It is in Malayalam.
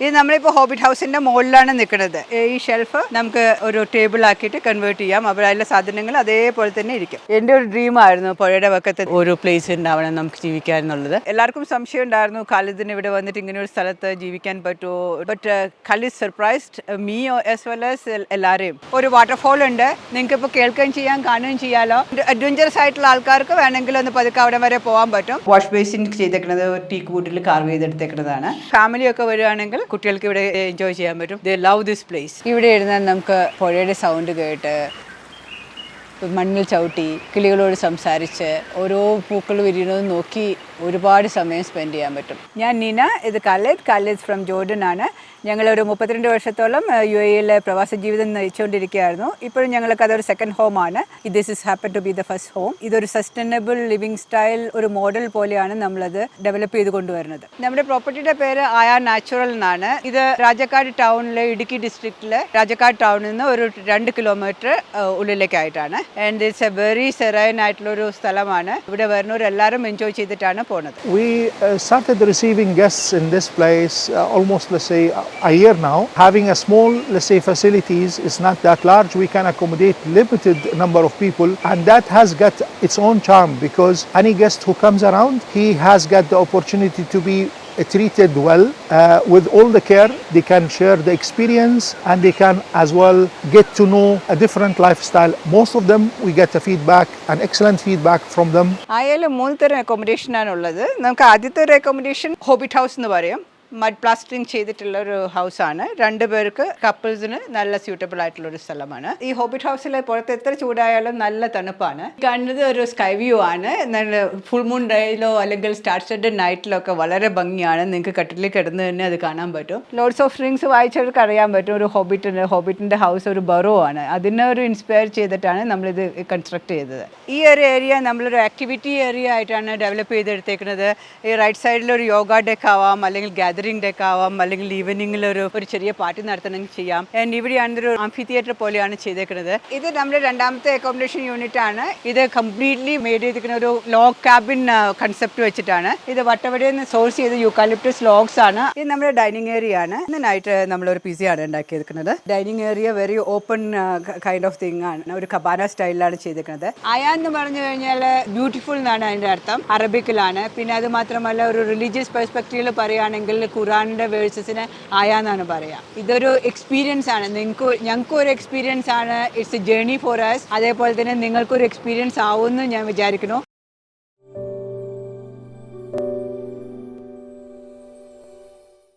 ഇത് നമ്മളിപ്പോൾ ഹോബിറ്റ് ഹൗസിന്റെ മുകളിലാണ് നിൽക്കുന്നത്. ഈ ഷെൽഫ് നമുക്ക് ഒരു ടേബിൾ ആക്കിയിട്ട് കൺവേർട്ട് ചെയ്യാം. അപ്പോൾ അതിലെ സാധനങ്ങൾ അതേപോലെ തന്നെ ഇരിക്കും. എന്റെ ഒരു ഡ്രീം ആയിരുന്നു പുഴയുടെ പക്കത്ത് ഒരു പ്ലേസ് ഉണ്ടാവണം നമുക്ക് ജീവിക്കാൻ എന്നുള്ളത്. എല്ലാവർക്കും സംശയം ഉണ്ടായിരുന്നു. ഖാലിദിന് ഇവിടെ വന്നിട്ട് ഇങ്ങനെ ഒരു സ്ഥലത്ത് ജീവിക്കാൻ പറ്റുമോ? But Khalid surprised me as well as എല്ലാവരെയും ഒരു വാട്ടർഫോൾ ഉണ്ട്. നിങ്ങൾക്ക് ഇപ്പോൾ കേൾക്കുകയും ചെയ്യാം കാണുകയും ചെയ്യാലോ. അഡ്വഞ്ചറസ് ആയിട്ടുള്ള ആൾക്കാർക്ക് വേണമെങ്കിൽ ഒന്ന് പതുക്കെ അവിടെ വരെ പോകാൻ പറ്റും. വാഷ് ബേസിൻ ചെയ്തേക്കുന്നത് ടീക്ക് കൂട്ടിൽ കാർവ് ചെയ്തെടുത്തേക്കുന്നതാണ്. ഫാമിലിയൊക്കെ വരികയാണെങ്കിൽ കുട്ടികൾക്ക് ഇവിടെ എൻജോയ് ചെയ്യാൻ പറ്റും. ദേ ലവ് ദിസ് പ്ലേസ് ഇവിടെ ഇരുന്നാൽ നമുക്ക് പുഴയുടെ സൗണ്ട് കേട്ട് മണ്ണിൽ ചവിട്ടി കിളികളോട് സംസാരിച്ച് ഓരോ പൂക്കൾ വിരിയുന്നത് നോക്കി ഒരുപാട് സമയം സ്പെൻഡ് ചെയ്യാൻ പറ്റും. ഞാൻ നീന ഇത് കലേദ്. കലേദ് ഫ്രം ജോർഡൻ ആണ്. ഞങ്ങൾ ഒരു മുപ്പത്തിരണ്ട് വർഷത്തോളം യു എയിലെ പ്രവാസ ജീവിതം നയിച്ചുകൊണ്ടിരിക്കുകയായിരുന്നു. ഇപ്പോഴും ഞങ്ങൾക്ക് അതൊരു സെക്കൻഡ് ഹോം ആണ്. This is happen to be the first home ഇതൊരു സസ്റ്റൈനബിൾ ലിവിങ് സ്റ്റൈൽ ഒരു മോഡൽ പോലെയാണ് നമ്മളത് ഡെവലപ്പ് ചെയ്ത് കൊണ്ടുവരുന്നത്. നമ്മുടെ പ്രോപ്പർട്ടിയുടെ പേര് ആയ നാച്ചുറൽ എന്നാണ്. ഇത് രാജക്കാട് ടൗണിലെ ഇടുക്കി ഡിസ്ട്രിക്റ്റിലെ രാജക്കാട് ടൗണിൽ നിന്ന് ഒരു രണ്ട് കിലോമീറ്റർ ഉള്ളിലേക്കായിട്ടാണ്. And it's a very serene ആയിട്ടുള്ള ഒരു സ്ഥലമാണ് ഇവിടെ വരുന്നവരെല്ലാവരും എൻജോയ് ചെയ്തിട്ടാണ് പോകുന്നത് We uh, started receiving guests in this place uh, almost, let's say, a year now. Having a small, let's say, facilities is not that large. We can accommodate limited number of people, and that has got its own charm because any guest who comes around, he has got the opportunity to be uh, treated well uh, with all the care. They can share the experience and they can as well get to know a different lifestyle. Most of them, we get a feedback, an excellent feedback from them. ആയാലും മൂന്ന് തരം അക്കോമഡേഷനാണ് ഉള്ളത് നമുക്ക് ആദ്യത്തെ ഒരു അക്കോമഡേഷൻ ഹോബിറ്റ് ഹൗസ് എന്ന് മഡ് പ്ലാസ്റ്ററിങ് ചെയ്തിട്ടുള്ള ഒരു ഹൗസാണ് രണ്ടുപേർക്ക് കപ്പിൾസിന് നല്ല സ്യൂട്ടബിൾ ആയിട്ടുള്ള ഒരു സ്ഥലമാണ്. ഈ ഹോബിറ്റ് ഹൗസിൽ പുറത്ത് എത്ര ചൂടായാലും നല്ല തണുപ്പാണ്. കാണുന്നത് ഒരു സ്കൈ വ്യൂ ആണ്. ഫുൾ മൂൺ ഡേയിലോ അല്ലെങ്കിൽ സ്റ്റാർ സ്റ്റഡ് നൈറ്റിലോ ഒക്കെ വളരെ ഭംഗിയാണ്. നിങ്ങൾക്ക് കട്ടിലിൽ കിടന്ന് തന്നെ അത് കാണാൻ പറ്റും. ലോഡ്സ് ഓഫ് റിങ്സ് വായിച്ചവർക്ക് അറിയാൻ പറ്റും. ഒരു ഹോബിറ്റിന്റെ ഹോബിറ്റിന്റെ ഹൗസ് ഒരു ബറോ ആണ്. അതിനെ ഒരു ഇൻസ്പയർ ചെയ്തിട്ടാണ് നമ്മളിത് കൺസ്ട്രക്ട് ചെയ്തത്. ഈ ഒരു ഏരിയ നമ്മളൊരു ആക്ടിവിറ്റി ഏരിയ ആയിട്ടാണ് ഡെവലപ്പ് ചെയ്തെടുത്തേക്കുന്നത്. ഈ റൈറ്റ് സൈഡിൽ ഒരു യോഗ ഡെക്ക് ആവാം അല്ലെങ്കിൽ ഗാദറിംഗ് ഡേക്ക് ആവാം അല്ലെങ്കിൽ ഈവനിങ്ങിൽ ഒരു ഒരു ചെറിയ പാർട്ടി നടത്തണമെങ്കിൽ ചെയ്യാം. ആൻഡ് ഇവിടെയാണ് ഒരു ആംഫി തിയേറ്റർ പോലെയാണ് ചെയ്തേക്കുന്നത്. ഇത് നമ്മുടെ രണ്ടാമത്തെ അക്കോമഡേഷൻ യൂണിറ്റ് ആണ്. ഇത് കംപ്ലീറ്റ്ലി മെയ്ഡ് ചെയ്തിരിക്കുന്ന ഒരു ലോഗ് ക്യാബിൻ കൺസെപ്റ്റ് വെച്ചിട്ടാണ്. ഇത് വട്ടവടയിൽ നിന്ന് സോഴ്സ് ചെയ്ത യൂക്കാലിപ്റ്റസ് ലോഗ്സ് ആണ്. ഇത് നമ്മുടെ ഡൈനിങ് ഏരിയ ആണ്. ഇതിനായിട്ട് നമ്മളൊരു ആണ് ഉണ്ടാക്കിയിരിക്കുന്നത്. Dining area very open kind of thing ആണ്. ഒരു കബാന സ്റ്റൈലിലാണ് ചെയ്തിരിക്കുന്നത്. അയാൻ എന്ന് പറഞ്ഞു കഴിഞ്ഞാൽ ബ്യൂട്ടിഫുൾ എന്നാണ് അതിന്റെ അർത്ഥം. അറബിക്കിലാണ് പിന്നെ അത് മാത്രമല്ല ഒരു റിലീജിയസ് പെർസ്പെക്റ്റീവിൽ പറയുകയാണെങ്കിൽ ഖുറാനിന്റെ വേഴ്സസിന് ആയാന്നാണ് പറയുക പറയാ. ഇതൊരു എക്സ്പീരിയൻസ് ആണ്. നിങ്ങൾക്ക് ഞങ്ങൾക്കും ഒരു എക്സ്പീരിയൻസ് ആണ്. It's a journey for us അതേപോലെ തന്നെ നിങ്ങൾക്കൊരു എക്സ്പീരിയൻസ് ആവുമെന്ന് ഞാൻ വിചാരിക്കുന്നു.